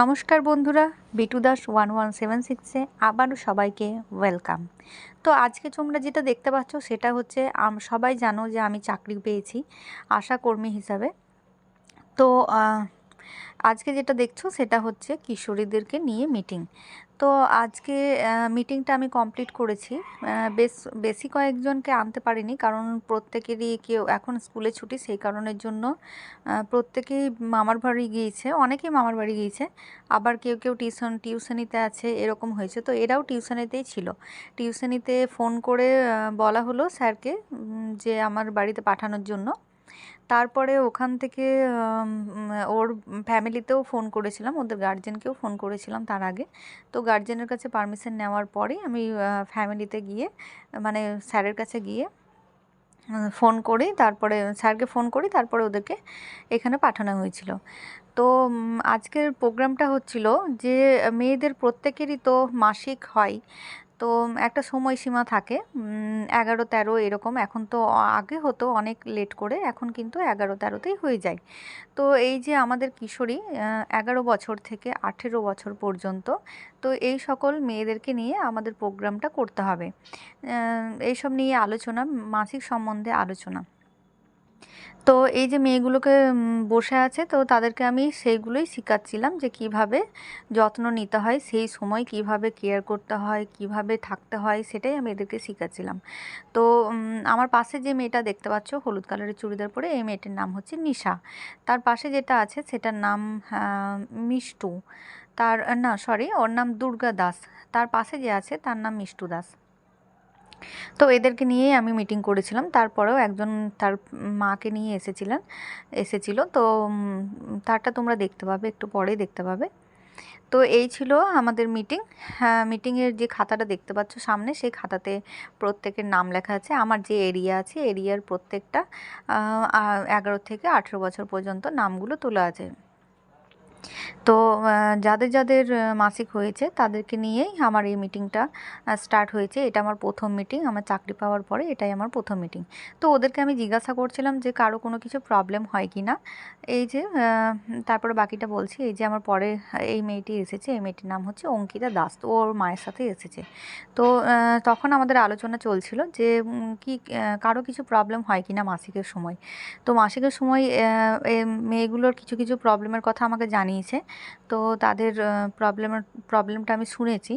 নমস্কার বন্ধুরা Bittu Das one one seven সিক্সে আবারও সবাইকে ওয়েলকাম তো আজকে তোমরা যেটা দেখতে পাচ্ছ সেটা হচ্ছে সবাই জানো যে আমি চাকরি পেয়েছি আশা কর্মী হিসাবে। তো আজকে যেটা দেখছ সেটা হচ্ছে কিশোরীদেরকে নিয়ে মিটিং। তো আজকে মিটিংটা আমি কমপ্লিট করেছি। বেশ, বেশি কয়েকজনকে আনতে পারিনি কারণ প্রত্যেকেরই কেউ এখন স্কুলে ছুটি, সেই কারণের জন্য প্রত্যেকেই মামার বাড়ি গিয়েছে, অনেকেই মামার বাড়ি গিয়েছে, আবার কেউ কেউ টিউশন, টিউশনিতে আছে, এরকম হয়েছে। তো এরাও টিউশনিতেই ছিল। টিউশনিতে ফোন করে বলা হলো স্যারকে যে আমার বাড়িতে পাঠানোর জন্য। তারপরে ওখান থেকে ওর ফ্যামিলিতেও ফোন করেছিলাম, ওদের গার্জেনকেও ফোন করেছিলাম তার আগে। তো গার্জেনের কাছে পারমিশন নেওয়ার পরেই আমি ফ্যামিলিতে গিয়ে মানে স্যারের কাছে গিয়ে ফোন করি, তারপরে স্যারকে ফোন করি, তারপরে ওদেরকে এখানে পাঠানো হয়েছিল। তো আজকের প্রোগ্রামটা হচ্ছিল যে, মেয়েদের প্রত্যেকেরই তো মাসিক হয় তো একটা সময়সীমা থাকে। এগারো তেরো এরকম। এখন তো আগে হতো অনেক লেট করে। এখন কিন্তু এগারো তেরোতেই হয়ে যায়। তো এই যে আমাদের কিশোরী এগারো বছর থেকে আঠেরো বছর পর্যন্ত, তো এই সকল মেয়েদেরকে নিয়ে আমাদের প্রোগ্রামটা করতে হবে। এইসব নিয়ে আলোচনা, মাসিক সম্বন্ধে আলোচনা। তো এই যে মেয়েগুলোকে বসে আছে, তো তাদেরকে আমি সেইগুলোই শেখাচ্ছিলাম যে কীভাবে যত্ন নিতে হয়, সেই সময় কীভাবে কেয়ার করতে হয়, কীভাবে থাকতে হয়, সেটাই আমি এদেরকে শেখাচ্ছিলাম। তো আমার পাশে যে মেয়েটা দেখতে পাচ্ছ, হলুদ কালারের চুড়িদার পরে, এই মেয়েটির নাম হচ্ছে নিশা। তার পাশে যেটা আছে, সেটার নাম মিষ্টু। তার, না সরি ওর নাম দুর্গা দাস। তার পাশে যে আছে, তার নাম মিষ্টু দাস। তো এদেরকে নিয়েই আমি মিটিং করেছিলাম। তারপরেও একজন তার মাকে নিয়ে এসেছিলেন, এসেছিল। তো তারটা তোমরা দেখতে পাবে, একটু পরেই দেখতে পাবে। তো এই ছিল আমাদের মিটিং হ্যাঁ মিটিংয়ের যে খাতাটা দেখতে পাচ্ছ সামনে, সেই খাতাতে প্রত্যেকের নাম লেখা আছে। আমার যে এরিয়া আছে, এরিয়ার প্রত্যেকটা এগারো থেকে আঠেরো বছর পর্যন্ত নামগুলো তোলা আছে। তো যাদের যাদের মাসিক হয়েছে তাদেরকে নিয়েই আমার এই মিটিংটা স্টার্ট হয়েছে। এটা আমার প্রথম মিটিং আমার চাকরি পাওয়ার পরে এটাই আমার প্রথম মিটিং তো ওদেরকে আমি জিজ্ঞাসা করছিলাম যে কারও কোনো কিছু প্রবলেম হয় কি না? এই যে তারপরে বাকিটা বলছি, এই যে আমার পরে এই মেয়েটি এসেছে, এই মেয়েটির নাম হচ্ছে অঙ্কিতা দাস, তো ওর মায়ের সাথে এসেছে। তো তখন আমাদের আলোচনা চলছিল যে কি কারও কিছু প্রবলেম হয় কি না মাসিকের সময়? তো মাসিকের সময় মেয়েগুলোর কিছু কিছু প্রবলেমের কথা আমাকে জানিয়েছে। তো তাদের প্রবলেম প্রবলেমটা আমি শুনেছি।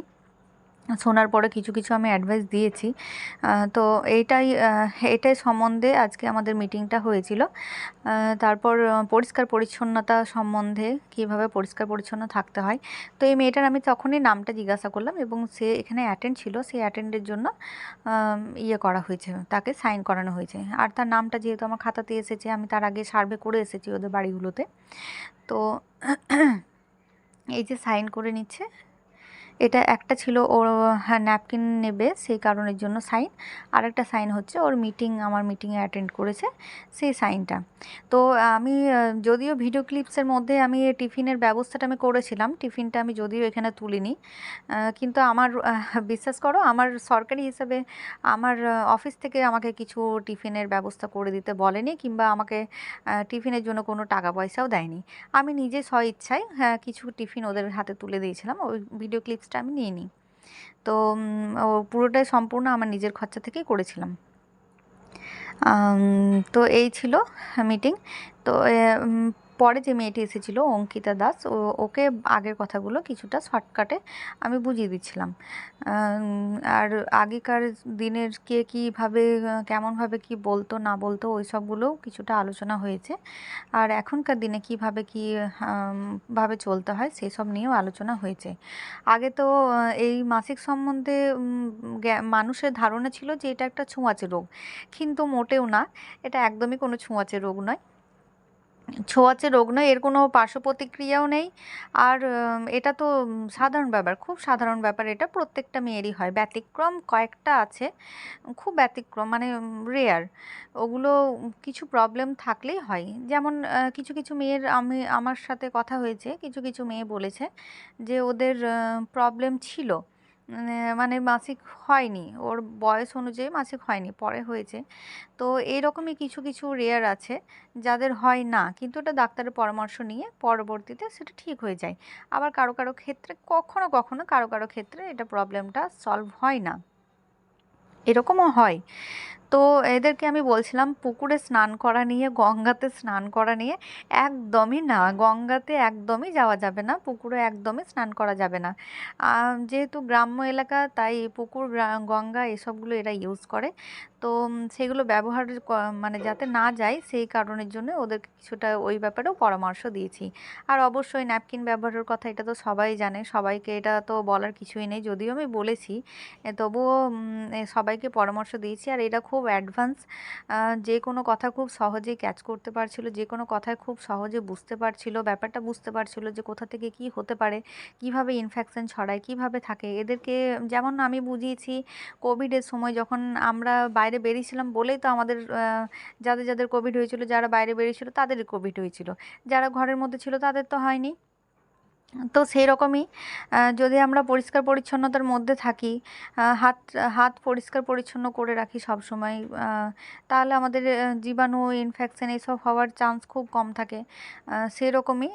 শোনার পরে কিছু কিছু আমি অ্যাডভাইস দিয়েছি। তো এইটাই এটাই সম্বন্ধে আজকে আমাদের মিটিংটা হয়েছিল। তারপর পরিষ্কার পরিচ্ছন্নতা সম্বন্ধে কীভাবে পরিষ্কার পরিচ্ছন্ন থাকতে হয়। তো এই মেয়েটার আমি তখনই নামটা জিজ্ঞাসা করলাম এবং সে এখানে অ্যাটেন্ড ছিল। সেই অ্যাটেন্ডের জন্য ইয়ে করা হয়েছে, তাকে সাইন করানো হয়েছে। আর তার নামটা যেহেতু আমার খাতাতে এসেছে, আমি তার আগে সার্ভে করে এসেছি ওদের বাড়িগুলোতে। তো এই যে সাইন করে নিচ্ছে এটা একটা ছিল ওর ন্যাপকিন নেবে সেই কারণের জন্য সাইন। আর একটা সাইন হচ্ছে ওর মিটিং আমার মিটিংয়ে অ্যাটেন্ড করেছে সেই সাইনটা। তো আমি যদিও ভিডিও ক্লিপসের মধ্যে আমি টিফিনের ব্যবস্থাটা আমি করেছিলাম টিফিনটা আমি যদিও এখানে তুলিনি। কিন্তু আমার বিশ্বাস করো আমার সরকারি হিসাবে আমার অফিস থেকে আমাকে কিছু টিফিনের ব্যবস্থা করে দিতে বলেনি কিংবা আমাকে টিফিনের জন্য কোনো টাকা পয়সাও দেয়নি। আমি নিজে স্ব ইচ্ছায় হ্যাঁ, কিছু টিফিন ওদের হাতে তুলে দিয়েছিলাম। ওই ভিডিও ক্লিপসটা আমি নিয়ে নিই। তো পুরোটাই সম্পূর্ণ আমার নিজের খরচা থেকেই করেছিলাম। তো এই ছিল মিটিং তো পরে যে মেয়েটি এসেছিল, অঙ্কিতা দাস, ও, ওকে আগের কথাগুলো কিছুটা শর্টকাটে আমি বুঝিয়ে দিচ্ছিলাম। আর আগেকার দিনের কে কীভাবে, কেমনভাবে কি বলতো, না বলতো, ওই সবগুলোও কিছুটা আলোচনা হয়েছে। আর এখনকার দিনে কীভাবে কি ভাবে চলতে হয় সেসব নিয়েও আলোচনা হয়েছে। আগে তো এই মাসিক সম্বন্ধে মানুষের ধারণা ছিল যে এটা একটা ছোঁয়াচে রোগ। কিন্তু মোটেও না, এটা একদমই কোনো ছোঁয়াচে রোগ নয়। ছোঁয়াচে রোগ নয়, এর কোনো পার্শ্ব প্রতিক্রিয়াও নেই। আর এটা তো সাধারণ ব্যাপার, খুব সাধারণ ব্যাপার এটা, প্রত্যেকটা মেয়েরই হয়। ব্যতিক্রম কয়েকটা আছে, খুব ব্যতিক্রম মানে রেয়ার ওগুলো কিছু প্রবলেম থাকলেই হয়। যেমন কিছু কিছু মেয়ের আমি, আমার সাথে কথা হয়েছে, কিছু কিছু মেয়ে বলেছে যে ওদের প্রবলেম ছিল। মানে মাসিক হয়নি। ওর বয়স অনুযায়ী মাসিক হয়নি, পরে হয়েছে। তো এরকমই কিছু কিছু রেয়ার আছে যাদের হয় না। কিন্তু ওটা ডাক্তারের পরামর্শ নিয়ে পরবর্তীতে সেটা ঠিক হয়ে যায়। আবার কারও কারও ক্ষেত্রে, কখনো কখনো কারও কারও ক্ষেত্রে এটা প্রবলেমটা সলভ হয় না। এরকমও হয়। তো এদেরকে আমি বলছিলাম পুকুরে স্নান করা নিয়ে, গঙ্গাতে স্নান করা নিয়ে একদমই না। গঙ্গাতে একদমই যাওয়া যাবে না, পুকুরে একদমই স্নান করা যাবে না। যেহেতু গ্রাম্য এলাকা, তাই পুকুর গঙ্গা এসবগুলো এরা ইউজ করে। তো সেগুলো ব্যবহার মানে যাতে না যায়, সেই কারণের জন্য ওদেরকে কিছুটা ওই ব্যাপারেও পরামর্শ দিয়েছি। আর অবশ্যই ন্যাপকিন ব্যবহারের কথা এটা তো সবাই জানে, সবাইকে এটা তো বলার কিছুই নেই। যদিও আমি বলেছি তবুও সবাইকে পরামর্শ দিয়েছি। আর এটা খুব অ্যাডভান্স যে কোনো কথা খুব সহজেই ক্যাচ করতে পারছিল, যে কোনো কথায় খুব সহজে বুঝতে পারছিল, ব্যাপারটা বুঝতে পারছিল যে কোথা থেকে কি হতে পারে, কীভাবে ইনফেকশন ছড়ায়, কীভাবে থাকে। এদেরকে যেমন আমি বুঝিয়েছি কোভিডের সময় যখন আমরা বাইরে বেরিয়েছিলাম বলেই তো আমাদের যাদের যাদের কোভিড হয়েছিল, যারা বাইরে বেরিয়েছিল তাদেরই কোভিড হয়েছিল। যারা ঘরের মধ্যে ছিল তাদের তো হয়নি। তো সেই রকমই যদি আমরা পরিষ্কার পরিচ্ছন্নতার মধ্যে থাকি হাত হাত পরিষ্কার পরিচ্ছন্ন করে রাখি সব সময় তাহলে আমাদের জীবাণু ইনফেকশান এইসব হওয়ার চান্স খুব কম থাকে। সেরকমই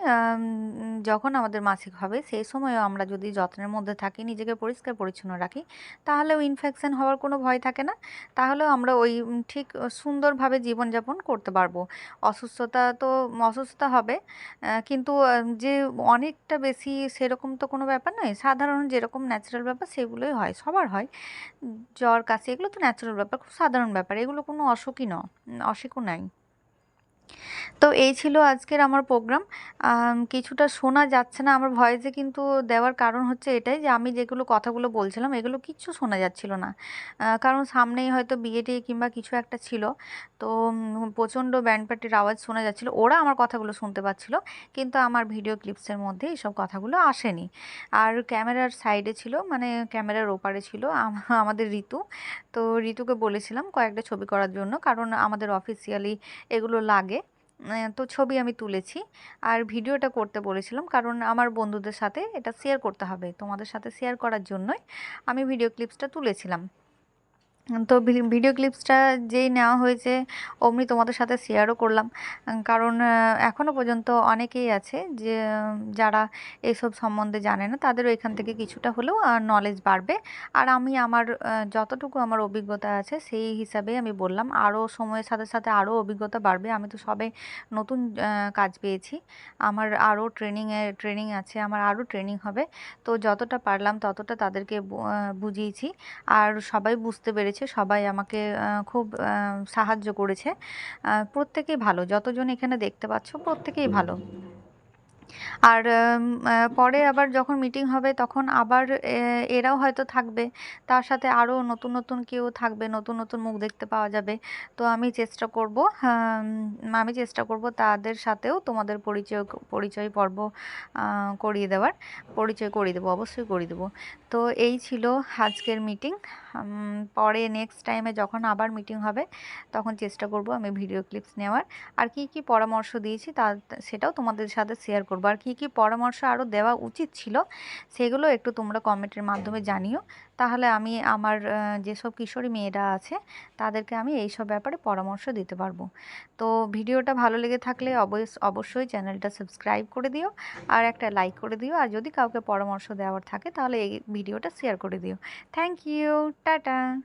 যখন আমাদের মাসিক হবে, সেই সময়ও আমরা যদি যত্নের মধ্যে থাকি, নিজেকে পরিষ্কার পরিচ্ছন্ন রাখি, তাহলেও ইনফেকশান হওয়ার কোনো ভয় থাকে না। তাহলেও আমরা ওই ঠিক সুন্দরভাবে জীবনযাপন করতে পারব। অসুস্থতা তো, অসুস্থতা হবে কিন্তু যে অনেকটা বেশি সেরকম তো কোনো ব্যাপার নয়। সাধারণ যেরকম ন্যাচারাল ব্যাপার সেগুলোই হয়, সবার হয়। জ্বর, কাশি এগুলো তো ন্যাচারাল ব্যাপার, খুব সাধারণ ব্যাপার। এগুলো কোনো অসুখই ন অসুখও নাই। তো এই ছিল আজকের আমার প্রোগ্রাম কিছুটা শোনা যাচ্ছে না। আমার ভয়েসে কিন্তু দেওয়ার কারণ হচ্ছে এটাই যে আমি যেগুলো কথাগুলো বলছিলাম, এগুলো কিচ্ছু শোনা যাচ্ছিল না। কারণ সামনেই হয়তো বিয়ে টিয়ে কিংবা কিছু একটা ছিল, তো প্রচণ্ড ব্যান্ড পার্টির আওয়াজ শোনা যাচ্ছিল। ওরা আমার কথাগুলো শুনতে পাচ্ছিল, কিন্তু আমার ভিডিও ক্লিপসের মধ্যে এইসব কথাগুলো আসেনি। আর ক্যামেরার সাইডে ছিল মানে ক্যামেরার ওপারে ছিল আমাদের ঋতু। তো ঋতুকে বলেছিলাম কয়েকটা ছবি করার জন্য, কারণ আমাদের অফিসিয়ালি এগুলো লাগে। তো ছবি আমি তুলেছি। আর ভিডিওটা করতে বলেছিলাম কারণ আমার বন্ধুদের সাথে এটা শেয়ার করতে হবে। তোমাদের সাথে শেয়ার করার জন্যই আমি ভিডিও ক্লিপসটা তুলেছিলাম। তো ভিডিও ক্লিপসটা যেই নেওয়া হয়েছে, অমনি তোমাদের সাথে শেয়ারও করলাম। কারণ এখনও পর্যন্ত অনেকেই আছে যে, যারা এসব সম্বন্ধে জানে না তাদেরও এখান থেকে কিছুটা হলেও নলেজ বাড়বে। আর আমি আমার যতটুকু আমার অভিজ্ঞতা আছে, সেই হিসাবে আমি বললাম। আরও সময়ের সাথে সাথে আরও অভিজ্ঞতা বাড়বে। আমি তো সবে নতুন কাজ পেয়েছি। আমার আরও ট্রেনিংয়ে ট্রেনিং আছে, আমার আরও ট্রেনিং হবে। তো যতটা পারলাম, ততটা তাদেরকে বুঝিয়েছি। আর সবাই বুঝতে পেরেছে হয়েছে সবাই আমাকে খুব সাহায্য করেছে। প্রত্যেকেই ভালো যতজন এখানে দেখতে পাচ্ছ প্রত্যেকেই ভালো। আর পরে আবার যখন মিটিং হবে তখন আবার এরাও হয়তো থাকবে। তার সাথে আরও নতুন নতুন কেউ থাকবে নতুন নতুন মুখ দেখতে পাওয়া যাবে। তো আমি চেষ্টা করব আমি চেষ্টা করব তাদের সাথেও তোমাদের পরিচয় পরিচয় পর্ব করিয়ে দেওয়ার। পরিচয় করিয়ে দেবো অবশ্যই করিয়ে দেবো। তো এই ছিল আজকের মিটিং। পরে নেক্সট টাইমে যখন আবার মিটিং হবে, তখন চেষ্টা করব আমি ভিডিও ক্লিপস নেওয়ার। আর কি কি পরামর্শ দিয়েছি তা সেটাও তোমাদের সাথে শেয়ার করব। আর কী কী পরামর্শ আরও দেওয়া উচিত ছিল, সেগুলো একটু তোমরা কমেন্টের মাধ্যমে জানিও। তাহলে আমি আমার যেসব কিশোরী মেয়েরা আছে, তাদেরকে আমি এই সব ব্যাপারে পরামর্শ দিতে পারব। তো ভিডিওটা ভালো লেগে থাকলে অবশ্যই চ্যানেলটা সাবস্ক্রাইব করে দিও, আর একটা লাইক করে দিও। আর যদি কাউকে পরামর্শ দেওয়ার থাকে, তাহলে এই ভিডিওটা শেয়ার করে দিও। Thank you 哒哒。